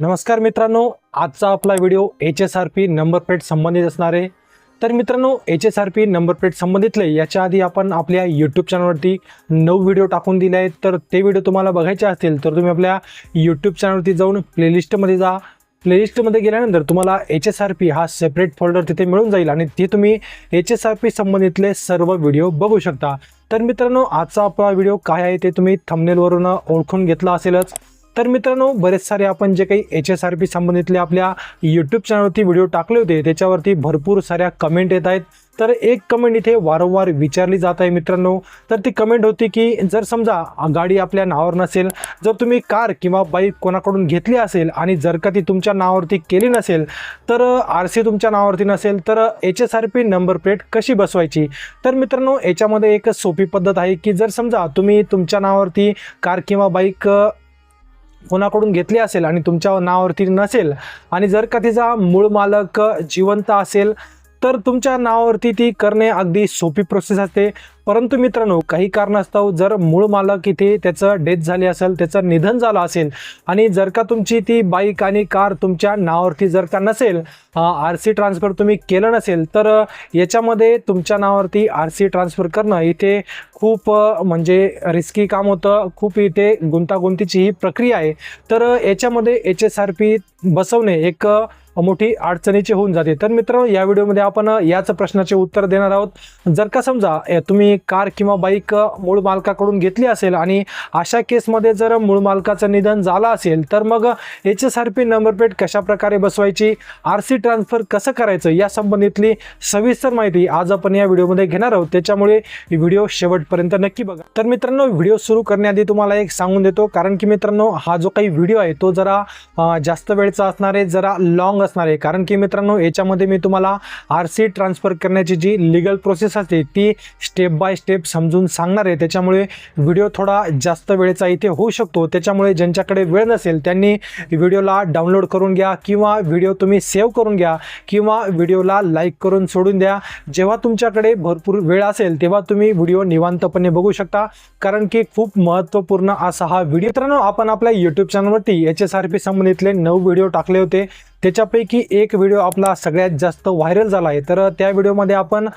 नमस्कार मित्रांनो आजचा आपला video H S R P number plate संबंधित असणार आहे. तर मित्रांनो H S R P number plate संबंधितले याच्या आधी आपण आपल्या यूट्यूब चॅनलवरती नऊ व्हिडिओ टाकून दिले आहेत. तर ते व्हिडिओ तुम्हाला बघायचे असतील तर तुम्ही आपल्या यूट्यूब चॅनलवरती जाऊन प्लेलिस्टमध्ये जा. प्लेलिस्टमध्ये गेल्यानंतर तुम्हाला एच एस आर पी हा सेपरेट फोल्डर तिथे मिळून जाईल आणि ते तुम्ही एच एस आर पी संबंधितले सर्व व्हिडिओ बघू शकता. तर मित्रांनो आजचा आपला व्हिडिओ काय आहे ते तुम्ही थंबनेलवरून ओळखून घेतला असेलच. तर मित्रांनो बरेच सारे आपण जे काही एच एस आर पी संबंधितले आपल्या यूट्यूब चॅनलवरती व्हिडिओ टाकले होते त्याच्यावरती भरपूर साऱ्या कमेंट येत आहेत. तर एक कमेंट इथे वारंवार विचारली जात आहे मित्रांनो. तर ती कमेंट होती की जर समजा गाडी आपल्या नावावर नसेल जर तुम्ही कार किंवा बाईक कोणाकडून घेतली असेल आणि जर का ती तुमच्या नावावरती केली नसेल तर आर सी तुमच्या नावावरती नसेल तर H S R P number plate कशी बसवायची? तर मित्रांनो याच्यामध्ये एक सोपी पद्धत आहे की जर समजा तुम्ही तुमच्या नावावरती कार किंवा बाईक कोणाकडून घेतली असेल आणि तुमच्या नावावरती नसेल आणि जर का तिचा मूळ मालक जिवंत असेल तर तुमच्या नावावरती ती करणे अगदी सोपी प्रोसेस असते. परंतु मित्रांनो काही कारणास्तव जर मूळ मालक इथे त्याचं डेथ झाली असेल त्याचं निधन झालं असेल आणि जर का तुमची ती बाईक आणि कार तुमच्या नावावरती जर का नसेल आर सी ट्रान्सफर तुम्ही केलं नसेल तर याच्यामध्ये तुमच्या नावावरती आर सी ट्रान्सफर करणं इथे खूप म्हणजे रिस्की काम होतं. खूप इथे गुंतागुंतीची ही प्रक्रिया आहे. तर याच्यामध्ये एच एस आर पी बसवणे एक मोठी अडचणीची होऊन जाते. तर मित्रांनो या व्हिडिओमध्ये आपण याच प्रश्नाचे उत्तर देणार आहोत. जर का समजा तुम्ही कार किंवा बाईक मूळ मालकाकडून घेतली असेल आणि अशा केसमध्ये जर मूळ मालकाचं निधन झालं असेल तर मग H S R P number plate कशा प्रकारे बसवायची? आर सी ट्रान्सफर कसं करायचं? या संबंधितली सविस्तर माहिती आज आपण या व्हिडिओमध्ये घेणार आहोत. त्याच्यामुळे व्हिडिओ शेवटपर्यंत नक्की बघा. तर मित्रांनो व्हिडिओ सुरू करण्याआधी तुम्हाला एक सांगून देतो. कारण की मित्रांनो हा जो काही व्हिडिओ आहे तो जरा जास्त वेळचा असणार आहे. जरा लॉंग असणार आहे. कारण की मित्रांनो याच्यामध्ये मी तुम्हाला आर सी ट्रान्सफर करण्याची जी लिगल प्रोसेस असते ती स्टेप बाय स्टेप समजून सांगणार आहे. त्याच्यामुळे व्हिडिओ थोडा जास्त वेळेचा इथे होऊ शकतो. त्याच्यामुळे ज्यांच्याकडे वेळ नसेल त्यांनी व्हिडिओला डाउनलोड करून घ्या किंवा व्हिडिओ तुम्ही सेव्ह करून घ्या किंवा व्हिडिओला लाईक करून सोडून द्या. जेव्हा तुमच्याकडे भरपूर वेळ असेल तेव्हा तुम्ही व्हिडिओ निवांतपणे बघू शकता. कारण की खूप महत्त्वपूर्ण असा हा व्हिडिओ मित्रांनो आपण आपल्या यूट्यूब चॅनलवरती एच एस आर पी संबंधितले नऊ व्हिडिओ टाकले होते. त्याच्यापैकी एक व्हिडिओ आपला सगळ्यात जास्त व्हायरल झाला आहे. तर त्या व्हिडिओमध्ये आपण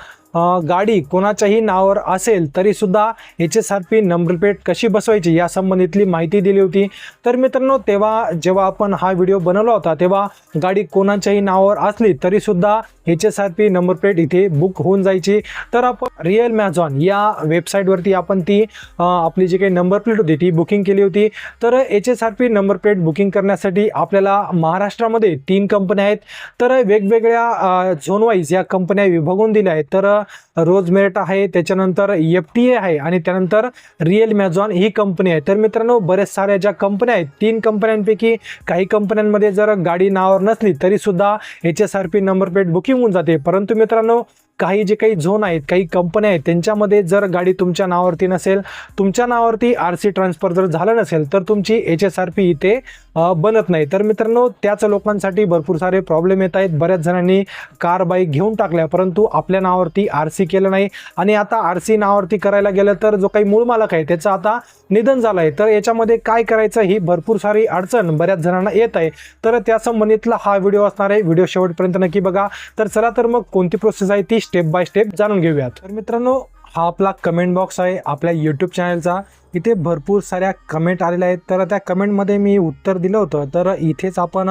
गाडी कोणाच्याही नावावर असेल तरीसुद्धा H S R P number plate कशी बसवायची या संबंधितली माहिती दिली होती. तर मित्रांनो तेव्हा जेव्हा आपण हा व्हिडिओ बनवला होता तेव्हा गाडी कोणाच्याही नावावर असली तरीसुद्धा H S R P number plate इथे बुक होऊन जायची. तर आपण रिअल मॅझॉन या वेबसाईटवरती आपण ती आपली जी काही नंबर प्लेट होती ती बुकिंग केली होती. तर H S R P number plate booking करण्यासाठी आपल्याला महाराष्ट्रामध्ये तीन कंपन्या आहेत. तर वेगवेगळ्या झोनवाईज या कंपन्या विभागून दिल्या आहेत. तर रोज मेरिट आहे त्याच्यानंतर एफ टी ए आहे आणि त्यानंतर रिअल मॅझॉन ही कंपनी आहे. तर मित्रांनो बरेच साऱ्या ज्या कंपन्या आहेत तीन कंपन्यांपैकी काही कंपन्यांमध्ये जर गाडी नावावर नसली तरीसुद्धा H S R P number plate booking होऊन जाते. परंतु मित्रांनो काही जे काही झोन आहेत काही कंपन्या आहेत त्यांच्यामध्ये जर गाडी तुमच्या नावावरती नसेल तुमच्या नावावरती आर सी ट्रान्सफर जर झालं नसेल तर तुमची एच एस आर पी इथे बनत नाही. तर मित्रांनो त्याच लोकांसाठी भरपूर सारे प्रॉब्लेम येत आहेत. बऱ्याच जणांनी कार बाईक घेऊन टाकल्या परंतु आपल्या नावावरती आर सी केलं नाही. आणि आता आर सी नावावरती करायला गेलं तर जो काही मूळ मालक आहे त्याचं आता निधन झालं आहे तर याच्यामध्ये काय करायचं ही भरपूर सारी अडचण बऱ्याच जणांना येत आहे. तर त्या संबंधितला हा व्हिडिओ असणार आहे. व्हिडिओ शेवटपर्यंत नक्की बघा. तर चला तर मग कोणती प्रोसेस आहे ती स्टेप बाय स्टेप जाणून घेऊयात. तर मित्रांनो हा आपला कमेंट बॉक्स आहे आपल्या यूट्यूब चॅनलचा इथे भरपूर साऱ्या कमेंट आलेल्या आहेत. तर त्या कमेंटमध्ये मी उत्तर दिलं होतं. तर इथेच आपण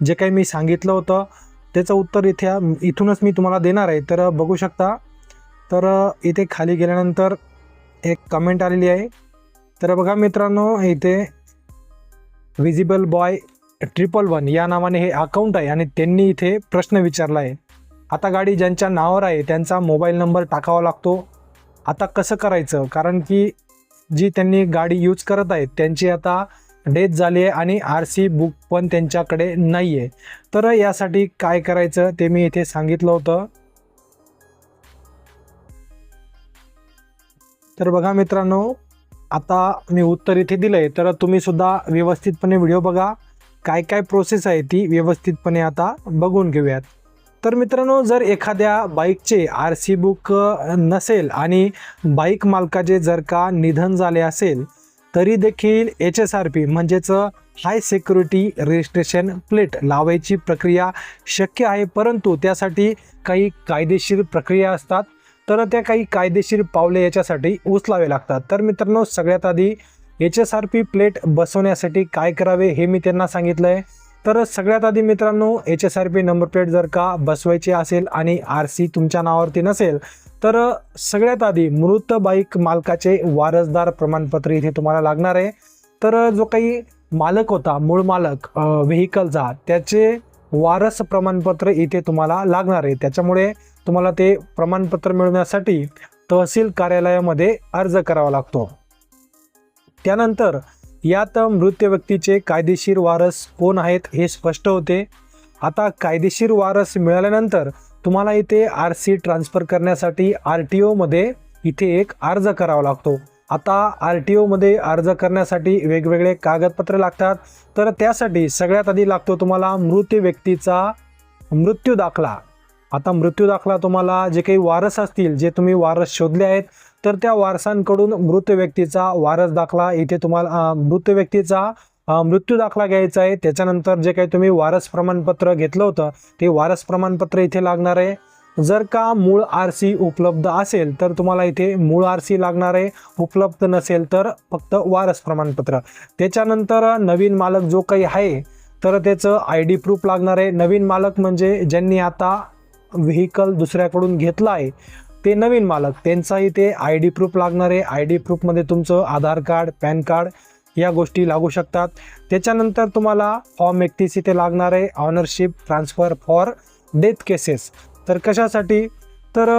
जे काही मी सांगितलं होतं त्याचं उत्तर इथे इथूनच मी तुम्हाला देणार आहे. तर बघू शकता. तर इथे खाली गेल्यानंतर एक कमेंट आलेली आहे. तर बघा मित्रांनो इथे विजिबल बॉय ट्रिपल वन या नावाने हे अकाउंट आहे आणि त्यांनी इथे प्रश्न विचारला आहे. आता गाडी ज्यांच्या नावावर आहे त्यांचा मोबाईल नंबर टाकावा लागतो. आता कसं करायचं? कारण की जी त्यांनी गाडी यूज करत आहेत त्यांची आता डेथ झाली आहे आणि आर सी बुक पण त्यांच्याकडे नाही आहे तर यासाठी काय करायचं ते मी इथे सांगितलं होतं. तर बघा मित्रांनो आता मी उत्तर इथे दिलं आहे तर तुम्ही सुद्धा व्यवस्थितपणे व्हिडिओ बघा. काय काय प्रोसेस आहे ती व्यवस्थितपणे आता बघून घेऊयात. तर मित्रांनो जर एखाद्या बाईकचे आर सी बुक नसेल आणि बाईक मालकाचे जर का निधन झाले असेल तरी देखील एच एस आर पी म्हणजेच हाय सिक्युरिटी रजिस्ट्रेशन प्लेट लावायची प्रक्रिया शक्य आहे. परंतु त्यासाठी काही कायदेशीर प्रक्रिया असतात. तर त्या काही कायदेशीर पावले याच्यासाठी उचलावे लागतात. तर मित्रांनो सगळ्यात आधी H S R P plate बसवण्यासाठी काय करावे हे मी त्यांना सांगितलं आहे तर सगळ्यात आधी मित्रांनो H S R P number plate जर का बसवायची असेल आणि आर सी तुमच्या नावावरती नसेल तर सगळ्यात आधी मृत बाईक मालकाचे वारसदार प्रमाणपत्र इथे तुम्हाला लागणार आहे. तर जो काही मालक होता मूळ मालक व्हेकलचा त्याचे वारस प्रमाणपत्र इथे तुम्हाला लागणार आहे. त्याच्यामुळे तुम्हाला ते प्रमाणपत्र मिळवण्यासाठी तहसील कार्यालयामध्ये अर्ज करावा लागतो. त्यानंतर यात मृत व्यक्तीचे कायदेशीर वारस कोण आहेत हे स्पष्ट होते. आता कायदेशीर वारस मिळाल्यानंतर तुम्हाला इथे आर सी ट्रान्सफर करण्यासाठी आर टी ओमध्ये इथे एक अर्ज करावा लागतो. आता आर टी ओमध्ये अर्ज करण्यासाठी वेगवेगळे कागदपत्रे लागतात. तर त्यासाठी सगळ्यात आधी लागतो तुम्हाला मृत व्यक्तीचा मृत्यू दाखला. आता मृत्यू दाखला तुम्हाला जे काही वारस असतील जे तुम्ही वारस शोधले आहेत तर त्या वारसांकडून मृत व्यक्तीचा वारस दाखला. इथे तुम्हाला मृत व्यक्तीचा मृत्यू दाखला घ्यायचा आहे. त्याच्यानंतर जे काही तुम्ही वारस प्रमाणपत्र घेतलं होतं ते वारस प्रमाणपत्र इथे लागणार आहे. जर का मूळ आर सी उपलब्ध असेल तर तुम्हाला इथे मूळ आर सी लागणार आहे. उपलब्ध नसेल तर फक्त वारस प्रमाणपत्र. त्याच्यानंतर नवीन मालक जो काही आहे तर त्याचं आय डी प्रूफ लागणार आहे. नवीन मालक म्हणजे ज्यांनी आता व्हेकल दुसऱ्याकडून घेतला आहे ते नवीन मालक. त्यांचाही ते आय डी प्रूफ लागणार आहे. आय डी प्रूफमध्ये तुमचं आधार कार्ड पॅन कार्ड या गोष्टी लागू शकतात. त्याच्यानंतर तुम्हाला फॉर्म एकतीस इथे लागणार आहे. Ownership transfer for death cases तर कशासाठी? तर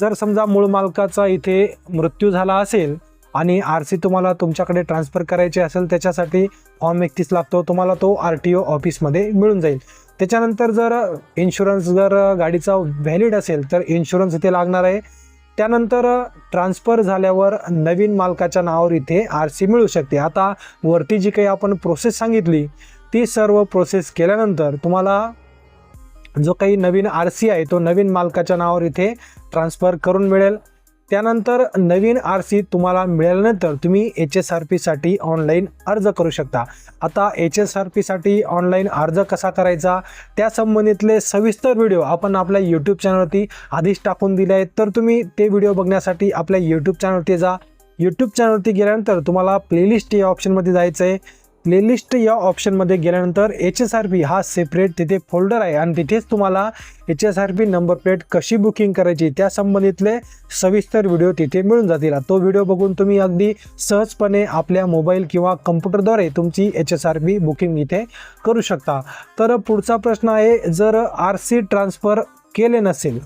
जर समजा मूळ मालकाचा इथे मृत्यू झाला असेल आणि आर सी तुम्हाला तुमच्याकडे ट्रान्सफर करायची असेल त्याच्यासाठी फॉर्म एकतीस लागतो. तुम्हाला तो आर टी ओ ऑफिसमध्ये मिळून जाईल. त्याच्यानंतर जर इन्शुरन्स जर गाडीचा व्हॅलिड असेल तर इन्शुरन्स इथे लागणार आहे. त्यानंतर ट्रान्सफर झाल्यावर नवीन मालकाच्या नावावर इथे आर सी मिळू शकते. आता वरती जी काही आपण प्रोसेस सांगितली ती सर्व प्रोसेस केल्यानंतर तुम्हाला जो काही नवीन आर सी आहे तो नवीन मालकाच्या नावावर इथे ट्रान्सफर करून मिळेल. त्यानंतर नवीन आर सी तुम्हाला मिळाल्यानंतर तुम्ही एच एस आर पीसाठी ऑनलाईन अर्ज करू शकता. आता एच एस आर पीसाठी ऑनलाईन अर्ज कसा करायचा? त्या संबंधितले सविस्तर व्हिडिओ आपण आपल्या यूट्यूब चॅनलवरती आधीच टाकून दिले आहेत. तर तुम्ही ते व्हिडिओ बघण्यासाठी आपल्या यूट्यूब चॅनलवरती जा. यूट्यूब चॅनलवरती गेल्यानंतर तुम्हाला प्लेलिस्ट या ऑप्शनमध्ये जायचं आहे प्लेलिस्ट या ऑप्शनमध्ये गेल्यानंतर एच एस आर पी हा सेपरेट तिथे फोल्डर आहे आणि तिथेच तुम्हाला H S R P number plate कशी बुकिंग करायची त्या संबंधितले सविस्तर व्हिडिओ तिथे मिळून जातील. तो व्हिडिओ बघून तुम्ही अगदी सहजपणे आपल्या मोबाईल किंवा कम्प्युटरद्वारे तुमची H S R P booking इथे करू शकता. तर पुढचा प्रश्न आहे जर आर सी ट्रान्सफर केले नसेल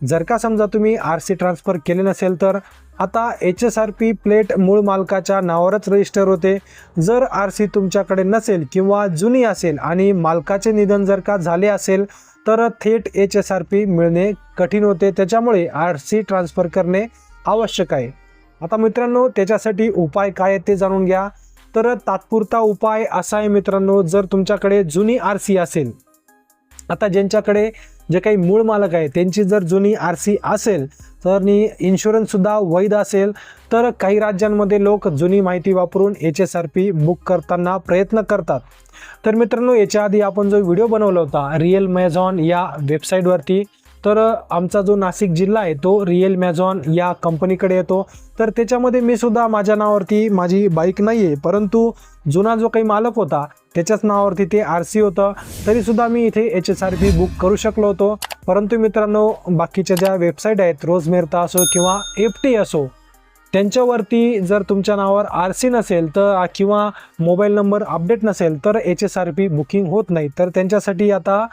जर का समजा तुम्ही आर सी ट्रान्सफर केले नसेल तर आता H S R P plate मूळ मालकाच्या नावावरच रजिस्टर होते. जर आर सी तुमच्याकडे नसेल किंवा जुनी असेल आणि मालकाचे निधन जर का झाले असेल तर थेट एच एस आर पी मिळणे कठीण होते. त्याच्यामुळे आर सी ट्रान्सफर करणे आवश्यक आहे. आता मित्रांनो त्याच्यासाठी उपाय काय आहेत ते जाणून घ्या. तर तात्पुरता उपाय असा आहे मित्रांनो जर तुमच्याकडे जुनी आर सी असेल आता ज्यांच्याकडे जे काही मूळ मालक आहे त्यांची जर जुनी आर सी असेल तर इन्शुरन्ससुद्धा वैध असेल. तर काही राज्यांमध्ये लोक जुनी माहिती वापरून H S R P book करताना प्रयत्न करतात. तर मित्रांनो याच्या आधी आपण जो व्हिडिओ बनवला होता रिअल मॅझॉन या वेबसाईटवरती तर आमचा जो नाशिक जिल्हा आहे तो रिअल मॅझॉन या कंपनीकडे येतो. तर त्याच्यामध्ये मी सुद्धा माझ्या नावावरती माझी बाईक नाही आहे परंतु जुना जो काही मालक होता त्याच्याच नावावरती ते आर सी होतं. तरीसुद्धा मी इथे H S R P book करू शकलो होतो. परंतु मित्रांनो बाकीच्या ज्या वेबसाईट आहेत रोज मेहता असो किंवा एफ टी असो त्यांच्यावरती जर तुमच्या नावावर आर सी नसेल तर किंवा मोबाईल नंबर अपडेट नसेल तर H S R P booking होत नाही. तर त्यांच्यासाठी आता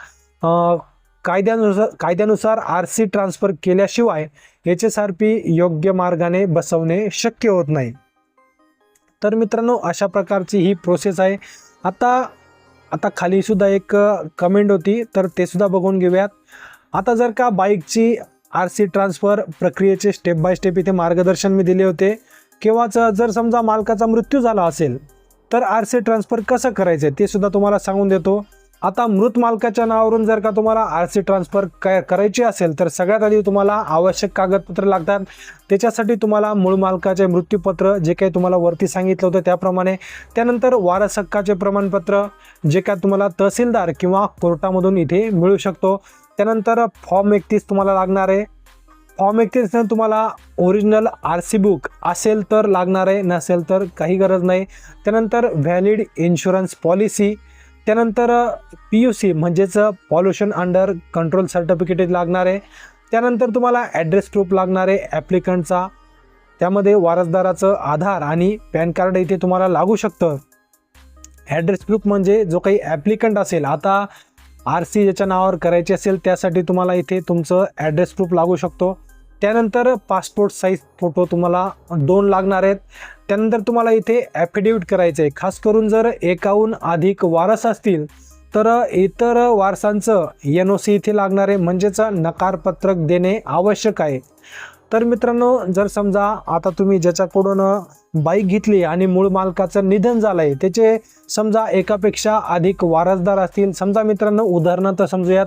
कायद्यानुसार कायद्यानुसार आर सी ट्रान्सफर केल्याशिवाय एच एस आर पी योग्य मार्गाने बसवणे शक्य होत नाही. तर मित्रांनो अशा प्रकारची ही प्रोसेस आहे. आता आता खालीसुद्धा एक कमेंट होती. तर ते सुद्धा बघून घेऊयात. आता जर का बाईकची आर सी ट्रान्सफर प्रक्रियेचे स्टेप बाय स्टेप इथे मार्गदर्शन मी दिले होते. किंवाच जर समजा मालकाचा मृत्यू झाला असेल तर आर सी ट्रान्सफर कसं करायचं ते सुद्धा तुम्हाला सांगून देतो. आता मृत मालकाच्या नावावरून जर का तुम्हाला आर सी ट्रान्सफर करायची असेल तर सगळ्यात आधी तुम्हाला आवश्यक कागदपत्र लागतात. त्याच्यासाठी तुम्हाला मूळ मालकाचे मृत्यूपत्र जे काही तुम्हाला वरती सांगितलं होतं त्याप्रमाणे. त्यानंतर वारस हक्काचे प्रमाणपत्र जे काय तुम्हाला तहसीलदार किंवा कोर्टामधून इथे मिळू शकतो. त्यानंतर फॉर्म एकतीस तुम्हाला लागणार आहे. फॉर्म एकतीसनं तुम्हाला ओरिजिनल आर सी बुक असेल तर लागणार आहे नसेल तर काही गरज नाही. त्यानंतर व्हॅलिड इन्शुरन्स पॉलिसी. त्यानंतर पी यू सी म्हणजेच पॉल्युशन अंडर कंट्रोल सर्टिफिकेट लागणार आहे. त्यानंतर तुम्हाला ॲड्रेस प्रूफ लागणार आहे ॲप्लिकंटचा त्यामध्ये वारसदाराचं आधार आणि पॅन कार्ड इथे तुम्हाला लागू शकतं. ॲड्रेस प्रूफ म्हणजे जो काही ॲप्लिकंट असेल आता आर सी ज्याच्या नावावर करायची असेल त्यासाठी तुम्हाला इथे तुमचं ॲड्रेस प्रूफ लागू शकतो. त्यानंतर पासपोर्ट साईज फोटो तुम्हाला दोन लागणार आहेत. त्यानंतर तुम्हाला इथे ॲफिडेविट करायचं आहे. खास करून जर एकाहून अधिक वारस असतील तर इतर वारसांचं एन ओ सी इथे लागणार आहे. म्हणजेच नकारपत्रक देणे आवश्यक आहे. तर मित्रांनो जर समजा आता तुम्ही ज्याच्याकडून बाईक घेतली आणि मूळ मालकाचं निधन झालं आहे त्याचे समजा एकापेक्षा अधिक वारसदार असतील समजा मित्रांनो उदाहरणार्थ समजूयात.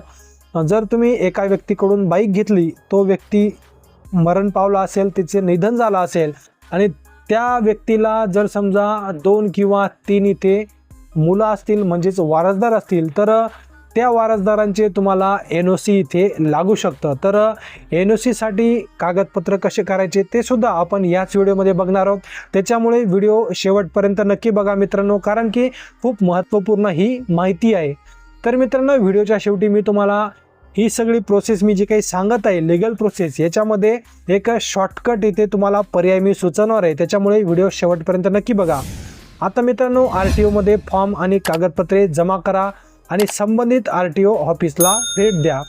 जर तुम्ही एका व्यक्तीकडून बाईक घेतली तो व्यक्ती मरण पावला असेल तिचे निधन झालं असेल आणि त्या व्यक्तीला जर समजा दोन किंवा तीन इथे मुलं असतील म्हणजेच वारसदार असतील तर त्या वारसदारांचे तुम्हाला एन ओ सी इथे लागू शकतं. तर एन ओ सीसाठी कागदपत्र कसे करायचे ते सुद्धा आपण याच व्हिडिओमध्ये बघणार आहोत. त्याच्यामुळे व्हिडिओ शेवटपर्यंत नक्की बघा मित्रांनो कारण की खूप महत्त्वपूर्ण ही माहिती आहे. तर मित्रांनो व्हिडिओच्या शेवटी मी तुम्हाला ही सगळी प्रोसेस मी जी काही सांगत आहे लिगल प्रोसेस याच्यामध्ये एक शॉर्टकट इथे तुम्हाला पर्याय मी सुचवणार आहे. त्याच्यामुळे व्हिडिओ शेवटपर्यंत नक्की बघा. आता मित्रांनो आर टी ओमध्ये फॉर्म आणि कागदपत्रे जमा करा आणि संबंधित आर टी ओ ऑफिसला भेट द्या.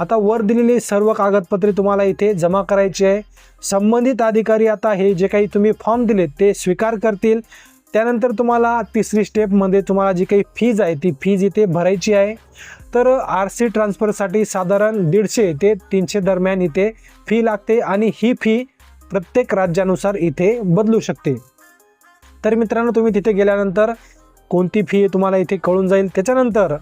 आता वर दिलेली सर्व कागदपत्रे तुम्हाला इथे जमा करायची आहे. संबंधित अधिकारी आता हे जे काही तुम्ही फॉर्म दिलेत ते स्वीकार करतील. त्यानंतर तुम्हाला तिसरी स्टेपमध्ये तुम्हाला जी काही फीज आहे ती फीज इथे भरायची आहे. तर आर सी ट्रान्सफरसाठी साधारण दीडशे ते तीनशे दरम्यान इथे फी लागते आणि ही फी प्रत्येक राज्यानुसार इथे बदलू शकते. तर मित्रांनो तुम्ही तिथे गेल्यानंतर कोणती फी तुम्हाला इथे कळून जाईल. त्याच्यानंतर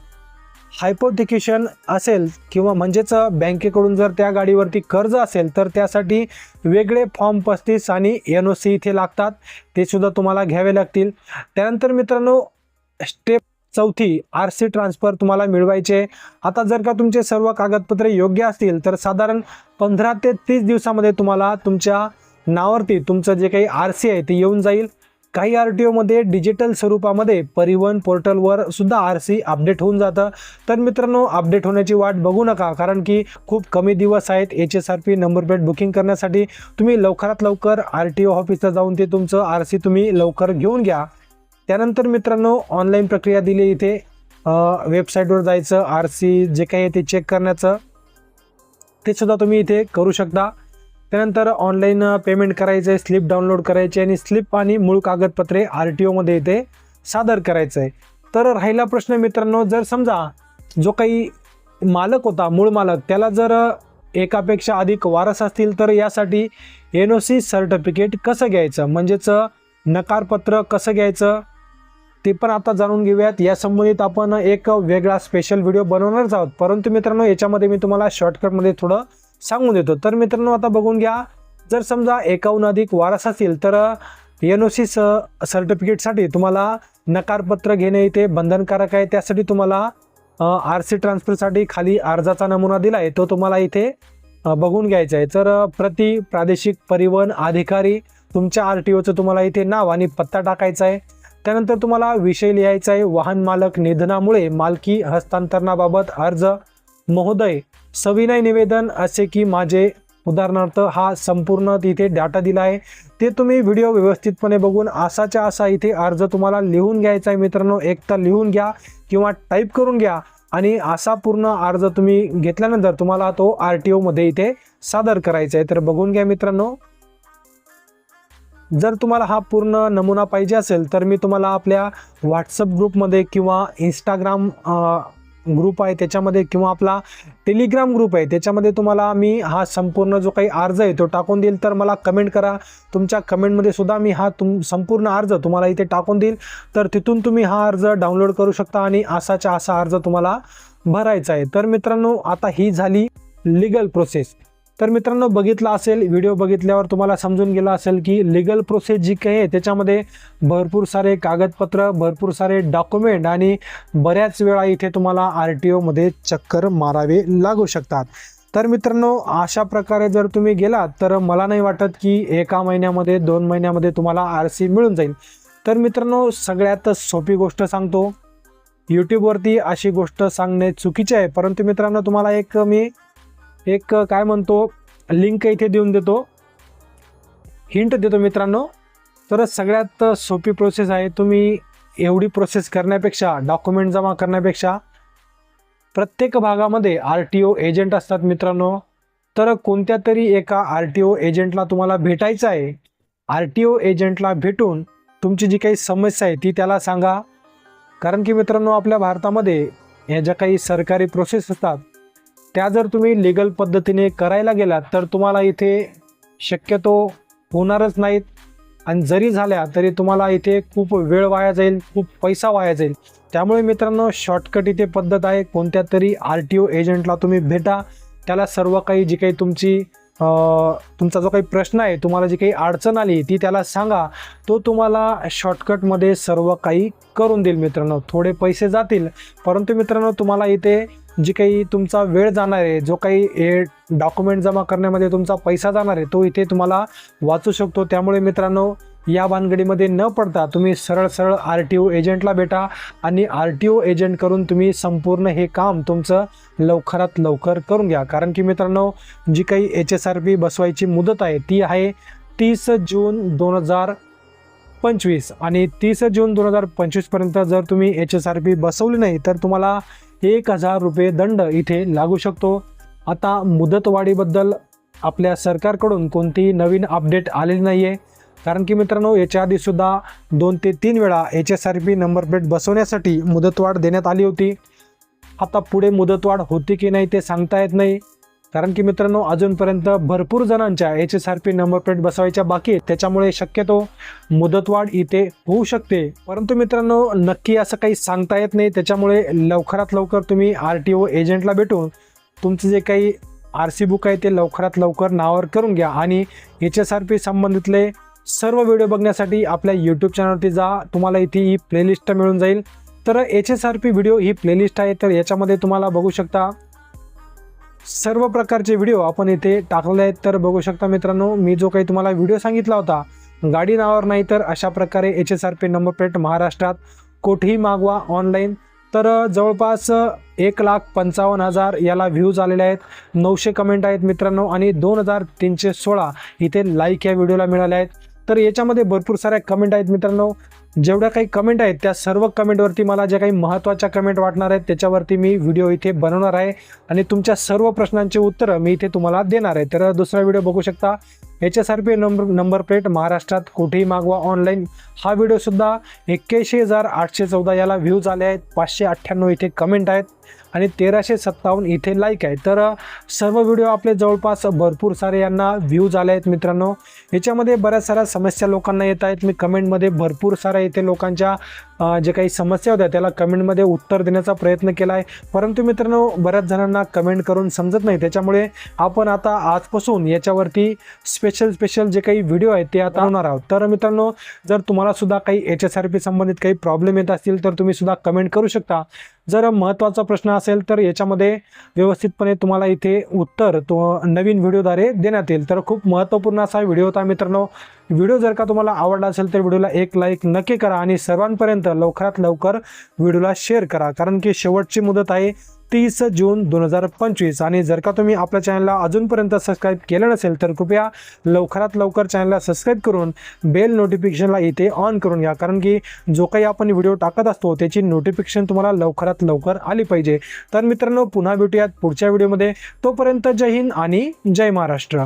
हायपोथिकेशन असेल किंवा म्हणजेच बँकेकडून जर त्या गाडीवरती कर्ज असेल तर त्यासाठी वेगळे फॉर्म पस्तीस आणि एन ओ सी इथे लागतात. ते सुद्धा तुम्हाला घ्यावे लागतील. त्यानंतर मित्रांनो स्टेप चौथी आर सी ट्रान्सफर तुम्हाला मिळवायचे. आता जर का तुमचे सर्व कागदपत्रे योग्य असतील तर साधारण पंधरा ते तीस दिवसामध्ये तुम्हाला तुमच्या नावावरती तुमचं जे काही आर सी आहे ते येऊन जाईल. काही आर टी ओमध्ये डिजिटल स्वरूपामध्ये परिवहन पोर्टलवर सुद्धा आर सी अपडेट होऊन जातं. तर मित्रांनो अपडेट होण्याची वाट बघू नका कारण की खूप कमी दिवस आहेत H S R P number plate booking करण्यासाठी. तुम्ही लवकरात लवकर आर टी ओ ऑफिसला जाऊन ते तुमचं आर सी तुम्ही लवकर घेऊन घ्या. त्यानंतर मित्रांनो ऑनलाईन प्रक्रिया दिली इथे. वेबसाईटवर जायचं आर सी जे काही आहे ते चेक करण्याचं. ते सुद्धा तुम्ही इथे करू शकता. त्यानंतर ऑनलाईन पेमेंट करायचं आहे स्लिप डाउनलोड करायची आणि स्लिप आणि मूळ कागदपत्रे आर टी ओमध्ये इथे सादर करायचं आहे. तर राहिला प्रश्न मित्रांनो जर समजा जो काही मालक होता मूळ मालक त्याला जर एकापेक्षा अधिक वारस असतील तर यासाठी एन ओ सी सर्टिफिकेट कसं घ्यायचं? म्हणजेच नकारपत्र कसं घ्यायचं? ते पण आता जाणून घेऊयात. या संबंधित आपण एक वेगळा स्पेशल व्हिडिओ बनवणारच आहोत. परंतु मित्रांनो याच्यामध्ये मी तुम्हाला शॉर्टकटमध्ये थोडं सांगून देतो. तर मित्रांनो आता बघून घ्या. जर समजा एकाहून अधिक वारस असतील तर एन ओ सी स सर्टिफिकेटसाठी तुम्हाला नकारपत्र घेणे इथे बंधनकारक आहे. त्यासाठी तुम्हाला आर सी ट्रान्सफरसाठी खाली अर्जाचा नमुना दिला आहे. तो तुम्हाला इथे बघून घ्यायचा आहे. तर प्रति प्रादेशिक परिवहन अधिकारी तुमच्या आर टी ओचं तुम्हाला इथे नाव आणि पत्ता टाकायचा आहे. त्यानंतर तुम्हाला विषय लिहायचा आहे. वाहन मालक निधनामुळे मालकी हस्तांतरणाबाबत अर्ज महोदय सविनय निवेदन असे की माझे उदाहरणार्थ हा संपूर्ण तिथे डाटा दिला आहे. ते तुम्ही व्हिडिओ व्यवस्थितपणे बघून असाच्या असा इथे अर्ज तुम्हाला लिहून घ्यायचा आहे मित्रांनो. एक तर लिहून घ्या किंवा टाईप करून घ्या आणि असा पूर्ण अर्ज तुम्ही घेतल्यानंतर तुम्हाला तो आर टी ओमध्ये इथे सादर करायचा आहे. तर बघून घ्या मित्रांनो. जर तुम्हाला हा पूर्ण नमुना पाहिजे असेल तर मी तुम्हाला आपल्या व्हॉट्सअप ग्रुपमध्ये किंवा इंस्टाग्राम ग्रुप आहे त्याच्यामध्ये किंवा आपला टेलिग्राम ग्रुप आहे त्याच्यामध्ये तुम्हाला मी हा संपूर्ण जो काही अर्ज आहे तो टाकून देईल. तर मला कमेंट करा. तुमच्या कमेंटमध्ये सुद्धा मी हा तुम संपूर्ण अर्ज तुम्हाला इथे टाकून देईल. तर तिथून तुम्ही हा अर्ज डाउनलोड करू शकता आणि असाच्या असा अर्ज तुम्हाला भरायचा आहे. तर मित्रांनो आता ही झाली लिगल प्रोसेस तर मित्रांनो बघितला असेल व्हिडिओ बघितल्यावर तुम्हाला समजून गेला असेल की लिगल प्रोसेस जी काही आहे त्याच्यामध्ये भरपूर सारे कागदपत्र भरपूर सारे डॉक्युमेंट आणि बऱ्याच वेळा इथे तुम्हाला आर टी ओमध्ये चक्कर मारावे लागू शकतात. तर मित्रांनो अशा प्रकारे जर तुम्ही गेलात तर मला नाही वाटत की एका महिन्यामध्ये दोन महिन्यामध्ये तुम्हाला आर सी मिळून जाईल. तर मित्रांनो सगळ्यात सोपी गोष्ट सांगतो. यूट्यूबवरती अशी गोष्ट सांगणे चुकीचे आहे परंतु मित्रांनो तुम्हाला एक मी एक काय म्हणतो लिंक इथे देऊन देतो. हिंट देतो मित्रांनो. तर सगळ्यात सोपी प्रोसेस आहे तुम्ही एवढी प्रोसेस करण्यापेक्षा डॉक्युमेंट जमा करण्यापेक्षा प्रत्येक भागामध्ये आर टी ओ एजंट असतात मित्रांनो. तर कोणत्या तरी एका आर टी ओ एजंटला तुम्हाला भेटायचं आहे आर टी ओ एजंटला भेटून तुमची जी काही समस्या आहे ती त्याला सांगा. कारण की मित्रांनो आपल्या भारतामध्ये ह्या ज्या काही सरकारी प्रोसेस असतात त्या जर तुम्ही लिगल पद्धतीने करायला गेलात तर तुम्हाला इथे शक्यतो होणारच नाहीत. आणि जरी झाल्या तरी तुम्हाला इथे खूप वेळ वाया जाईल खूप पैसा वाया जाईल. त्यामुळे मित्रांनो शॉर्टकट इथे पद्धत आहे. कोणत्या तरी आर टी ओ एजंटला तुम्ही भेटा. त्याला सर्व काही जी काही तुमची तुमचा जो काही प्रश्न आहे तुम्हाला जी काही अडचण आली ती त्याला सांगा. तो तुम्हाला शॉर्टकटमध्ये सर्व काही करून देईल मित्रांनो. थोडे पैसे जातील परंतु मित्रांनो तुम्हाला इथे जी काही तुमचा वेळ जाणार आहे जो काही हे डॉक्युमेंट जमा करण्यामध्ये तुमचा पैसा जाणार आहे तो इथे तुम्हाला वाचू शकतो. त्यामुळे मित्रांनो या भानगडीमध्ये न पडता तुम्ही सरळ सरळ आर टी ओ एजंटला भेटा आणि आर टी ओ एजंट करून तुम्ही संपूर्ण हे काम तुमचं लवकरात लवकर करून घ्या. कारण की मित्रांनो जी काही एच एस आर पी बसवायची मुदत आहे ती आहे तीस जून दोन हजार पंचवीस. आणि तीस जून दोन हजार पंचवीसपर्यंत जर तुम्ही एच एस आर पी बसवली नाही तर तुम्हाला एक हजार रुपये दंड इथे लागू शकतो. आता मुदतवाढीबद्दल आपल्या सरकारकडून कोणतीही नवीन अपडेट आलेली नाही आहे कारण की मित्रांनो याच्या आधीसुद्धा दोन ते तीन वेळा H S R P number plate बसवण्यासाठी मुदतवाढ देण्यात आली होती. आता पुढे मुदतवाढ होती की नाही ते सांगता येत नाही. कारण की मित्रांनो अजूनपर्यंत भरपूर जणांच्या H S R P number plate बसवायच्या बाकी आहेत. त्याच्यामुळे शक्यतो मुदतवाढ इथे होऊ शकते. परंतु मित्रांनो नक्की असं काही सांगता येत नाही. त्याच्यामुळे लवकरात लवकर तुम्ही आर टी ओ एजंटला भेटून तुमचं जे काही आर सी बुक आहे ते लवकरात लवकर नावावर करून घ्या. आणि एच एस आर पी संबंधितले सर्व व्हिडिओ बघण्यासाठी आपल्या यूट्यूब चॅनलवरती जा. तुम्हाला इथे ही प्लेलिस्ट मिळून जाईल. तर H S R P video ही प्लेलिस्ट आहे तर याच्यामध्ये तुम्हाला बघू शकता सर्व प्रकारचे व्हिडिओ आपण इथे टाकलेले आहेत. तर बघू शकता मित्रांनो मी जो काही तुम्हाला व्हिडिओ सांगितला होता गाडी नावावर नाही तर अशा प्रकारे H S R P number plate महाराष्ट्रात कोठेही मागवा ऑनलाईन तर जवळपास एक लाख पंचावन्न हजार याला व्ह्यूज आलेले आहेत. नऊशे कमेंट आहेत मित्रांनो आणि दोन हजार तीनशे सोळा इथे लाईक या व्हिडिओला मिळाले आहेत. तर याच्यामध्ये भरपूर साऱ्या कमेंट आहेत मित्रांनो. जेवढ्या काही कमेंट आहेत त्या सर्व कमेंटवरती मला ज्या काही महत्त्वाच्या कमेंट वाटणार आहेत त्याच्यावरती मी व्हिडिओ इथे बनवणार आहे. आणि तुमच्या सर्व प्रश्नांची उत्तरं मी इथे तुम्हाला देणार आहे. तर दुसरा व्हिडिओ बघू शकता. H S R P number number plate महाराष्ट्रात कुठेही मागवा ऑनलाईन हा व्हिडिओसुद्धा एक्क्याऐंशी हजार आठशे चौदा याला व्ह्यूज आले आहेत. पाचशे अठ्ठ्याण्णव इथे कमेंट आहेत. आणि तेराशे सत्तावन्न इथे लाईक आहे. तर सर्व व्हिडिओ आपले जवळपास भरपूर सारे यांना व्ह्यूज आले आहेत मित्रांनो. याच्यामध्ये बऱ्याच साऱ्या समस्या लोकांना येत आहेत. मी कमेंटमध्ये भरपूर साऱ्या इथे लोकांच्या जे काही समस्या होत्या त्याला कमेंटमध्ये उत्तर देण्याचा प्रयत्न केला आहे परंतु मित्रांनो बऱ्याच जणांना कमेंट करून समजत नाही. त्याच्यामुळे आपण आता आजपासून याच्यावरती स्पेशल स्पेशल जे काही व्हिडिओ आहेत ते आता होणार आहोत. तर मित्रांनो जर तुम्हाला सुद्धा काही एच एस आर पी संबंधित काही प्रॉब्लेम येत असतील तर तुम्ही सुद्धा कमेंट करू शकता. जर महत्त्वाचा प्रश्न असेल तर याच्यामध्ये व्यवस्थितपणे तुम्हाला इथे उत्तर तो नवीन व्हिडिओद्वारे देण्यात येईल. तर खूप महत्त्वपूर्ण असा व्हिडिओ होता मित्रांनो. व्हिडिओ जर का तुम्हाला आवडला असेल तर व्हिडिओला एक लाईक नक्की करा आणि सर्वांपर्यंत लवकरात लवकर व्हिडिओला शेअर करा. कारण की शेवटची मुदत आहे तीस जून दोन हजार पंचवीस. आणि जर का तुम्ही आपल्या चॅनलला अजूनपर्यंत सबस्क्राईब केलं नसेल तर कृपया लवकरात लवकर चॅनलला सबस्क्राईब करून बेल नोटिफिकेशनला इथे ऑन करून घ्या. कारण की जो काही आपण व्हिडिओ टाकत असतो त्याची नोटिफिकेशन तुम्हाला लवकरात लवकर आली पाहिजे. तर मित्रांनो पुन्हा भेटूयात पुढच्या व्हिडिओमध्ये तोपर्यंत जय हिंद आणि जय महाराष्ट्र.